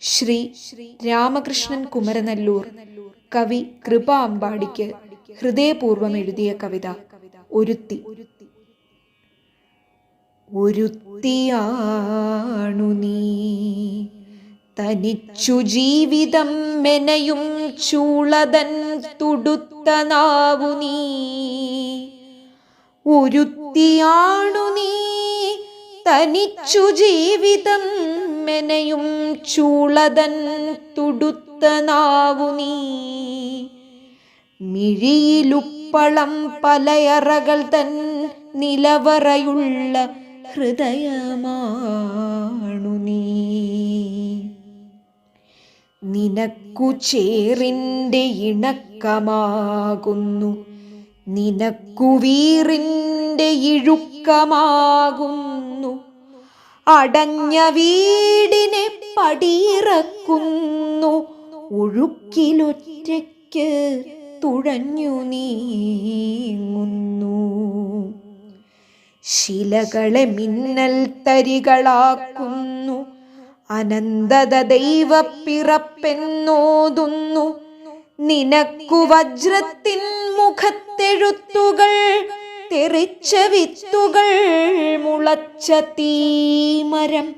ശ്രീ രാമകൃഷ്ണൻ കുമരനല്ലൂർ കവി കൃപ അമ്പാടിക്ക് ഹൃദയപൂർവം എഴുതിയ കവിത ഒരുത്തി. ഒരുത്തിയാണു നീ. തനിച്ചു ജീവിതം മെനയും ചൂളതൻ തുടുത്ത നാവു നീ. ഒരുത്തിയാണു നീ. തനിച്ചു ജീവിതം മെനയും ചൂളതൻ തുടുത്ത നാവു നീ. മിഴിയിലുപ്പളം പലയറകൾ തൻ നിലവറയുള്ള ഹൃദയമാണു നീ. നിനക്കു ചേറിന്റെ ഇണക്കമാകുന്നു. നിനക്കു വീറിന്റെ ഇഴുക്കമാകുന്നു. അടഞ്ഞ വീടിനെ പടിയിറക്കുന്നു. ഒഴുക്കിലൊറ്റയ്ക്ക് തുഴഞ്ഞു നീങ്ങുന്നു. ശിലകളെ മിന്നൽ തരികളാക്കുന്നു. അനന്തത ദൈവപ്പിറപ്പെന്നോതുന്നു. നിനക്കു വജ്രത്തിൻ മുഖത്തെഴുത്തുകൾ തെറിച്ച വിത്തുകൾ മുളച്ച തീമരം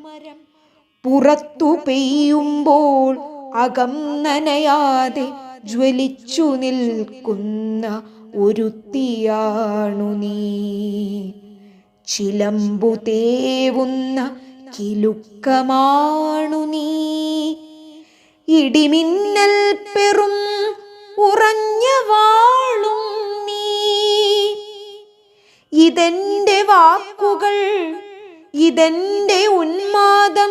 പുറത്തു പെയ്യുമ്പോൾ അകം നനയാതെ ജ്വലിച്ചു നിൽക്കുന്ന ഒരുത്തിയാണു നീ. ചിലമ്പു തേവുന്ന കിലുക്കമാണു നീ. ഇടിമിന്നൽ പെറും ഉറഞ്ഞ ഇതെന്റെ ഉന്മാദം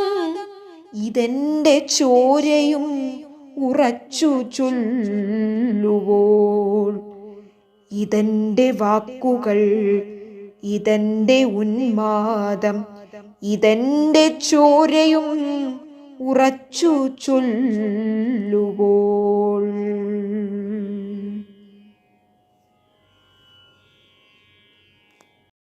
ഇതെന്റെ ചോരയും ഉറച്ചു ചൊല്ലുവോൾ. ഇതെന്റെ വാക്കുകൾ ഇതെന്റെ ഉന്മാദം ഇതെന്റെ ചോരയും ഉറച്ചു ചൊല്ലുവോ